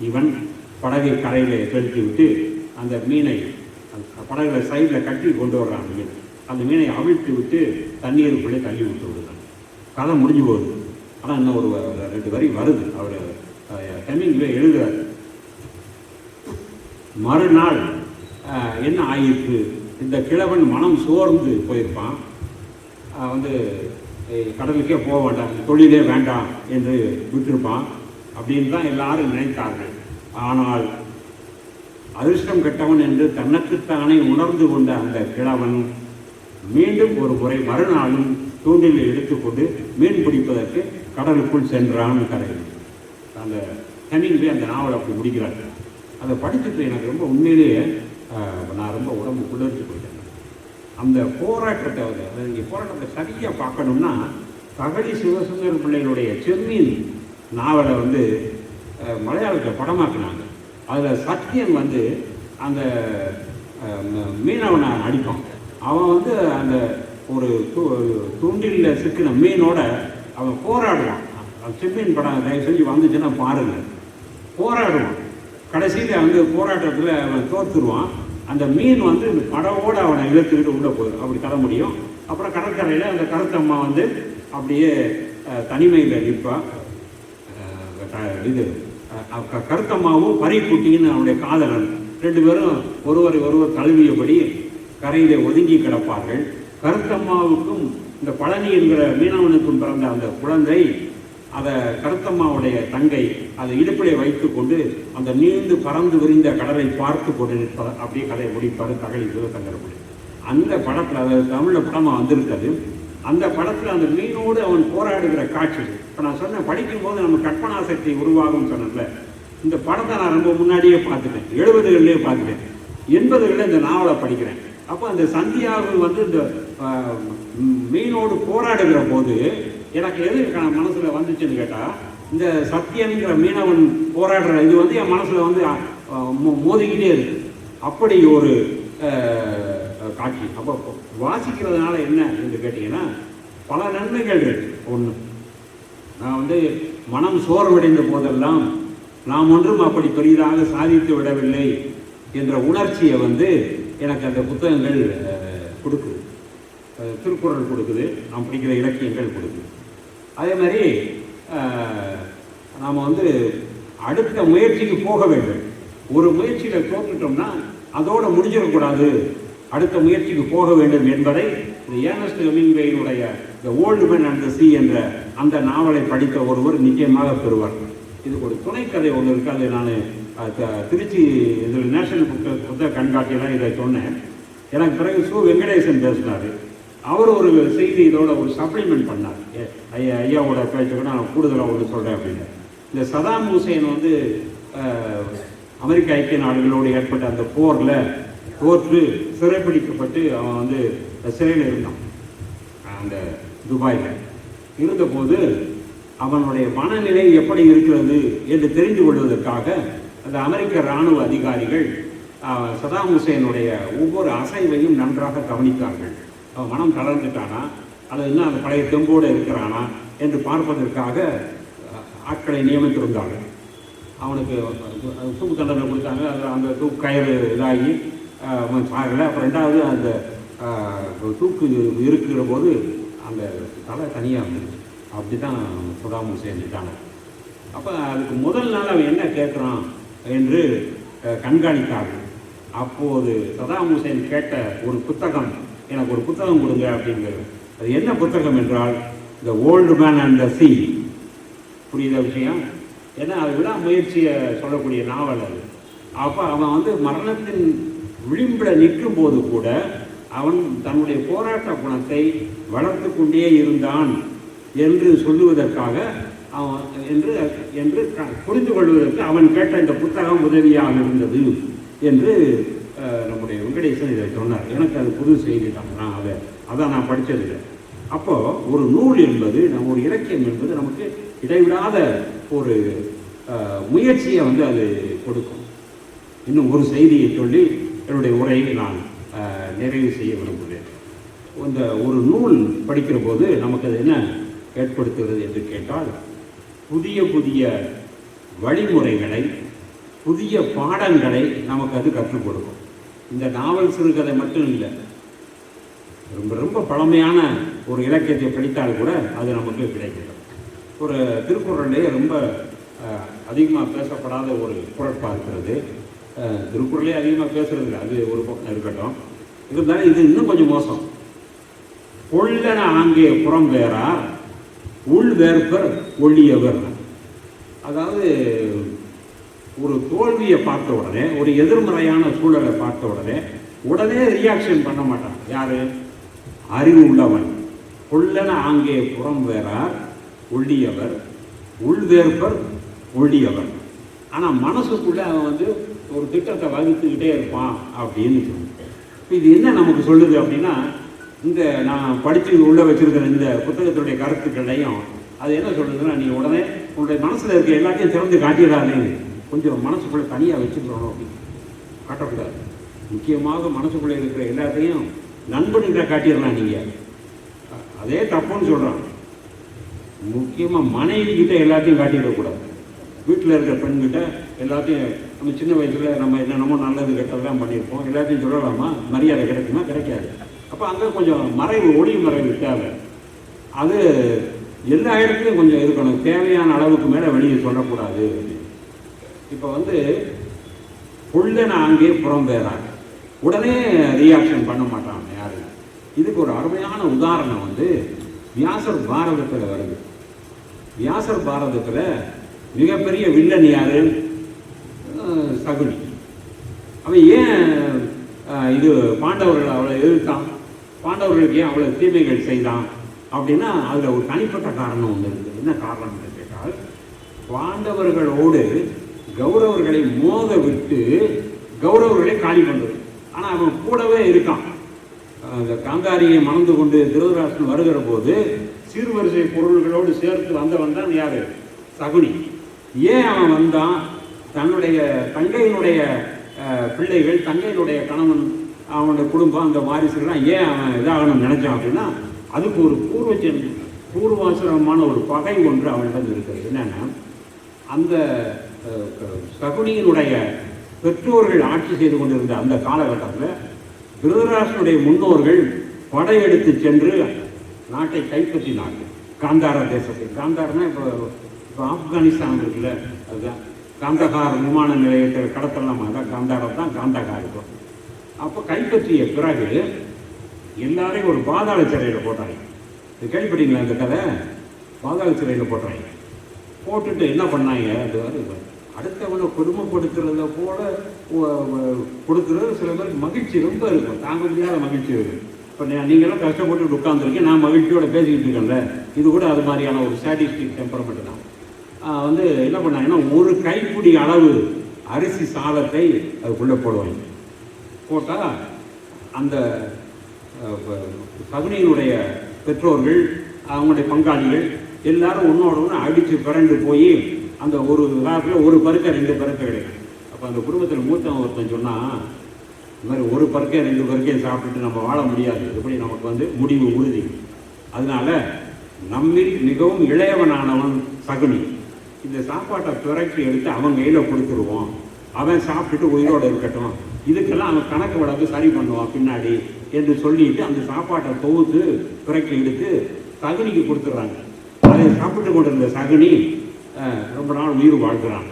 இவன் படகை கரையில் செலுத்தி விட்டு அந்த மீனை படகுல சைடில் கட்டி கொண்டு வர்றான் மீன் அந்த மீனை அவிழ்த்து விட்டு தண்ணீருக்குள்ளே தள்ளி விட்டு விடுறான். கதை முடிஞ்சு போகுது. ஆனால் இன்னும் ஒரு வ- ரெண்டு வரி வருது. அவர் ஹெமிங்வே எழுதுறாரு. மறுநாள் என்ன ஆயிற்று? இந்த கிழவன் மனம் சோர்ந்து போயிருப்பான். வந்து கடலுக்கே போக வேண்டாம். தொழிலே வேண்டாம் என்று விட்டிருப்பான். அப்படின்னு தான் எல்லாரும் நினைத்தார்கள். ஆனால் அதிர்ஷ்டம் கெட்டவன் என்று தனக்குத்தானே உணர்ந்து கொண்ட அந்த கிழவன் மீண்டும் ஒரு முறை மறுநாளும் தூண்டில் எடுத்துக்கொண்டு மீன் பிடிப்பதற்கு கடலுக்குள் சென்றான் கரையில். அந்த ஹெமிங்வே அந்த நாவலை அப்படி முடிக்கிறார் அதை படிச்சுட்டு எனக்கு ரொம்ப உண்மையிலேயே நான் ரொம்ப உடம்பு குளிர்ச்சி போயிட்டேன். அந்த போராட்டத்தை வந்து அதை இங்கே போராட்டத்தை சரியாக பார்க்கணும்னா தகழி சிவசுந்தர பிள்ளைகளுடைய செம்மீன் நாவலை வந்து மலையாளத்தில் படமாக்குனாங்க. அதில் சத்தியன் வந்து அந்த மீனவனை அடிப்பான். அவன் வந்து அந்த ஒரு தூண்டிலில் சிக்கின மீனோட அவன் போராடுவான் செம்மீன் படம் தயவு செஞ்சு வந்துச்சுன்னா பாருங்க. போராடுவான். கடைசியில் வந்து போராட்டத்தில் அவன் தோற்றுடுவான் அந்த மீன் வந்து இந்த படவோடு அவனை இழுத்துக்கிட்டு உள்ளே போயிடும் அப்படி தர முடியும். அப்புறம் கடற்கரையில் அந்த கருத்தம்மா வந்து அப்படியே தனிமையில் நிற்பான். இது கருத்தம்மாவும் பரிக்குட்டின்னு அவனுடைய காதலன். ரெண்டு பேரும் ஒருவரை ஒருவர் தழுவியபடி கரையிலே ஒதுங்கி கிடப்பார்கள். கருத்தம்மாவுக்கும் இந்த பழனி என்கிற மீனவனுக்கும் பிறந்த அந்த குழந்தை அதை கருத்தம்மாவுடைய தங்கை அதை இடுப்பிலே வைத்துக்கொண்டு அந்த நீண்டு பறந்து விரிந்த கடலை பார்த்து கொண்டு நிற்பதை அப்படியே கதையை முடிப்பார் தகவல் சிவசங்கரப்படி அந்த படத்தில் அதாவது தமிழில் படமாக வந்திருக்கிறது அந்த படத்தில் அந்த மீனோடு அவன் போராடுகிற காட்சி. இப்போ நான் சொன்னேன் படிக்கும்போது நம்ம கற்பனா சக்தி உருவாகும் சொன்னேன்ல. இந்த படத்தை நான் ரொம்ப முன்னாடியே பார்த்துட்டேன் எழுபதுகளிலே பார்த்துட்டேன். எண்பதுகளில் இந்த நாவலை படிக்கிறேன். அப்போ அந்த சந்தியாவு வந்து இந்த மீனோடு போராடுகிற போது எனக்கு எது மனசில் வந்துச்சுன்னு கேட்டால் இந்த சத்தியன்கிற மீனவன் போராடுற இது வந்து என் மனசில் வந்து மோதிக்கிட்டே இருக்கு. அப்படி ஒரு காட்சி. அப்போ வாசிக்கிறதுனால என்ன என்று கேட்டிங்கன்னா பல நன்மைகள் இருக்குது ஒன்று நான் வந்து மனம் சோர்வடைந்த போதெல்லாம் நாம் ஒன்றும் அப்படி பெரிதாக சாதித்து விடவில்லை என்ற உணர்ச்சியை வந்து எனக்கு அந்த புத்தகங்கள் கொடுக்குது. திருக்குறள் கொடுக்குது நாம் படிக்கிற இலக்கியங்கள் கொடுக்குது. அதே மாதிரி நாம் வந்து அடுத்த முயற்சிக்கு போக வேண்டும். ஒரு முயற்சியில் தோற்றுட்டோம்னா அதோடு முடிஞ்சிடக்கூடாது. அடுத்த முயற்சிக்கு போக வேண்டும் என்பதை இந்த Ernest ஹெமிங்வேயினுடைய the old man and the sea என்ற அந்த நாவலை படித்த ஒருவர் நிச்சயமாக பெறுவார். இதுக்கு ஒரு துணைக்கதை ஒன்று இருக்குது அது நான் திருச்சி இதில் நேஷனல் புத்தக புத்தக கண்காட்சியெல்லாம் இதை சொன்னேன். எனக்கு பிறகு சு வெங்கடேசன் பேசினார். அவர் ஒரு செய்தி இதோட ஒரு சப்ளிமெண்ட் பண்ணார். ஐயா ஐயாவோட பேச்சை கூட நான் கூடுதலாக ஒன்று சொல்கிறேன் அப்படின்னு. இந்த சதாம் ஹுசேன் வந்து அமெரிக்க ஐக்கிய நாடுகளோடு ஏற்பட்ட அந்த போரில் தோற்று சிறைப்பிடிக்கப்பட்டு அவன் வந்து சிறையில் இருந்தான். அந்த துபாயில். இருந்தபோது அவனுடைய மனநிலை எப்படி இருக்கிறது என்று தெரிந்து கொள்வதற்காக அந்த அமெரிக்க இராணுவ அதிகாரிகள் சதாம் ஹுசேனுடைய ஒவ்வொரு அசைவையும் நன்றாக கவனித்தார்கள். அவன் மனம் தளர்ந்துட்டானா? அல்லது இன்னும் அந்த பழைய தெம்போடு இருக்கிறானா? என்று பார்ப்பதற்காக ஆட்களை நியமித்திருந்தார்கள். அவனுக்கு தூக்கு தண்டனை கொடுத்தாங்க. அந்த தூக்கு கயிறு இதாகி ஆஹ், அவன் அப்புறம் ரெண்டாவது அந்த தூக்கு இருக்கிற போது அந்த தலை தனியாக இருந்துச்சு அப்படி தான் சுடாமல் செஞ்சுட்டாங்க. அப்போ அதுக்கு முதல் நாள் அவன் என்ன கேட்குறான் என்று அஹ், கண்காணித்தார்கள். அப்போது சதாம் ஹுசேன் கேட்ட ஒரு புத்தகம் எனக்கு ஒரு புத்தகம் கொடுங்க அப்படிங்கிறது. அது என்ன புத்தகம் என்றால் the old man and the sea புரியுத விஷயம்? ஏன்னா அது விடாமுயற்சியை சொல்லக்கூடிய நாவல் அது. அப்போ அவன் வந்து மரணத்தின் விளிம்பில் நிற்கும் போது கூட அவன் தன்னுடைய போராட்ட குணத்தை வளர்த்து கொண்டே இருந்தான் என்று சொல்லுவதற்காக அவன் என்று என்று புரிந்து கொள்வதற்கு அவன் கேட்ட இந்த புத்தகம் உதவியாக இருந்தது என்று நம்முடைய வெங்கடேசன் இதை சொன்னார். எனக்கு அது புது செய்தி தான். நான் அதை அதான் நான் படித்ததில்லை அப்போது ஒரு நூல் என்பது நம்ம ஒரு இலக்கியம் என்பது நமக்கு இடைவிடாத ஒரு முயற்சியை வந்து அது கொடுக்கும். இன்னும் ஒரு செய்தியை சொல்லி என்னுடைய உரையை நான் நிறைவு செய்ய விரும்புகிறேன். இந்த ஒரு நூல் படிக்கிற போது நமக்கு அது என்ன ஏற்படுத்துகிறது என்று கேட்டால் புதிய புதிய வழிமுறைகளை புதிய பாடங்களை நமக்கு அது கற்றுக் கொடுக்கும். இந்த நாவல் சிறுகதை மட்டும் இல்லை. ரொம்ப ரொம்ப பழமையான ஒரு இலக்கியத்தை படித்தால் கூட அது நமக்கு கிடைக்கிறது. ஒரு திருக்குறளிலே ரொம்ப அதிகமாக பேசப்படாத ஒரு குரட்பா இருக்கிறது. திருக்குறளே அதிகமாக பேசுறது இல்லை அது ஒரு பக்கம் இருக்கட்டும். இருந்தாலும் இது இன்னும் கொஞ்சம் மோசம். கொள்ளன ஆங்கே புறம் வேறா உள் வேர்ப்பர் ஒள்ளியவர். அதாவது ஒரு தோல்வியை பார்த்த உடனே ஒரு எதிர்மறையான சூழலை பார்த்த உடனே உடனே ரியாக்ஷன் பண்ண மாட்டான். யாரு? அறிவு உள்ளவன். கொள்ளன ஆங்கே புறம் வேறார் ஒள்ளியவர். உள்வேற்பர் ஒள்ளியவர். ஆனால் மனசுக்குள்ளே அவன் வந்து ஒரு திட்டத்தை வகுத்துக்கிட்டே இருப்பான் அப்படின்னு சொல்லுவோம் இது என்ன நமக்கு சொல்லுது அப்படின்னா இந்த நான் படித்து உள்ள வச்சிருக்கிற இந்த புத்தகத்துடைய கருத்துக்களையும் அது என்ன சொல்லுதுன்னா நீ உடனே உன்னுடைய மனசில் இருக்க எல்லாத்தையும் திறந்து காட்டிடாதே. கொஞ்சம் மனசுக்குள்ளே தனியாக வச்சுக்கிறோம் அப்படின்னு காட்டக்கூடாது. முக்கியமாக மனசுக்குள்ளே இருக்கிற எல்லாத்தையும் நண்பன்கிட்ட காட்டிடலாம் நீங்க. அதே தப்புன்னு சொல்கிறான் முக்கியமாக மனைவி கிட்ட எல்லாத்தையும் காட்டிடக்கூடாது. வீட்டில் இருக்கிற பெண்கிட்ட எல்லாத்தையும் நம்ம சின்ன வயசில் நம்ம என்னென்னமோ நல்லது கெட்டதெல்லாம் பண்ணியிருப்போம். எல்லாத்தையும் சொல்லலாமா? மரியாதை கிடைக்குமா? கிடைக்காது. அப்போ அங்கே கொஞ்சம் மறைவு ஒளி மறைவு தேவை. அது எல்லா இடத்துலையும் கொஞ்சம் இருக்கணும். தேவையான அளவுக்கு மேலே வெளியே சொல்லக்கூடாது. இப்போ வந்து புள்ளனை அங்கே புறம் வேறாங்க உடனே ரியாக்ஷன் பண்ண மாட்டாங்க யாரும். இதுக்கு ஒரு அருமையான உதாரணம் வந்து வியாசர் பாரதத்தில் வருது. வியாசர் பாரதத்தில் மிகப்பெரிய வில்லன் யாரு? சகுனி. அவன் ஏன் இது பாண்டவர்கள் அவளை எதிர்த்தான்? பாண்டவர்களுக்கு ஏன் அவ்வளவு தீமைகள் செய்தான்? அப்படின்னா அதில் ஒரு தனிப்பட்ட காரணம் ஒன்று இருக்குது என்ன காரணம் என்று கேட்டால் பாண்டவர்களோடு கௌரவர்களை மோத விட்டு கௌரவர்களை காலி பண்ணுறது ஆனால் அவன் கூடவே இருக்கான். அந்த காந்தாரியை மணந்து கொண்டு திருவராசன் வருகிற போது சீர்வரிசை பொருள்களோடு சேர்த்து வந்தவன் தான் யாரு? சகுனி. ஏன் அவன் வந்தான்? தன்னுடைய தங்கையினுடைய பிள்ளைகள் தங்கையினுடைய கணவன் அவனுடைய குடும்பம் அந்த வாரிசுகள்லாம் ஏன் அவன் இதாகணும்னு நினைச்சான் அப்படின்னா அதுக்கு ஒரு பூர்வஜன் பூர்வாசிரமமான ஒரு பகை ஒன்று அவனிடம் இருக்கிறது. என்னென்னா அந்த சகுனியினுடைய பெற்றோர்கள் ஆட்சி செய்து கொண்டிருந்த அந்த காலகட்டத்தில் திருதராசனுடைய முன்னோர்கள் படையெடுத்து சென்று நாட்டை கைப்பற்றினார்கள். காந்தாரா தேசத்தை. காந்தாரனா இப்போ இப்போ ஆப்கானிஸ்தான் இருக்குல்ல அதுதான். காந்தகார் விமான நிலையத்தை கடத்தலாம்? தான் காந்தாரா தான் காந்தகார் இப்போ அப்போ கைப்பற்றிய பிறகு எல்லாரையும் ஒரு பாதாள சிறையில் போட்டாங்க. இது கேள்விப்பட்டீங்களா இந்த கதை? பாதாள சிறையில் போட்டாங்க. போட்டுட்டு என்ன பண்ணாங்க? அது அடுத்தவனை கொடுமைப்படுத்துறத போல கொடுக்குறது சில பேருக்கு மகிழ்ச்சி ரொம்ப இருக்கும். தாங்க முடியாத மகிழ்ச்சி இருக்கும் இப்போ நீங்களாம் கஷ்டப்பட்டு உட்காந்துருக்கீங்க நான் மகிழ்ச்சியோட பேசிக்கிட்டு இருக்கேன்ல. இது கூட அது மாதிரியான ஒரு சாட்டிஸ்டிக் டெம்பரமெண்ட் தான். வந்து என்ன பண்ணாங்கன்னா ஒரு கைப்பிடி அளவு அரிசி சாதத்தை அதுக்குள்ளே போடுவாங்க. போட்டால் அந்த அஹ், சகுனியினுடைய பெற்றோர்கள் அவங்களுடைய பங்காளிகள் எல்லாரும் ஒன்றோட ஒன்று அடித்து பிறண்டு போய் அந்த ஒரு காலத்தில் ஒரு பருக்க ரெண்டு பருக்க கிடைக்கும். அப்போ அந்த குடும்பத்தில் மூத்தவன் ஒருத்தன் சொன்னால் இந்த மாதிரி ஒரு பருக்க ரெண்டு பருக்கையும் சாப்பிட்டுட்டு நம்ம வாழ முடியாது. எப்படி நமக்கு வந்து முடிவு உறுதி? அதனால நம்மில் மிகவும் இளையவனானவன் சகுனி. இந்த சாப்பாட்டை பிறக்கி எடுத்து அவன் கையில் கொடுத்துருவோம். அவன் சாப்பிட்டுட்டு உயிரோடு இருக்கட்டும். இதுக்கெல்லாம் அவன் கணக்கு வழக்கு சரி பண்ணுவான் பின்னாடி என்று சொல்லிட்டு அந்த சாப்பாட்டை தொகுத்து பிறக்கி எடுத்து சகுனிக்கு கொடுத்துட்றாங்க. அதை சாப்பிட்டு கொண்டிருந்த சகுனி ரொம்ப நாள் உயிர் வாழ்கிறான்.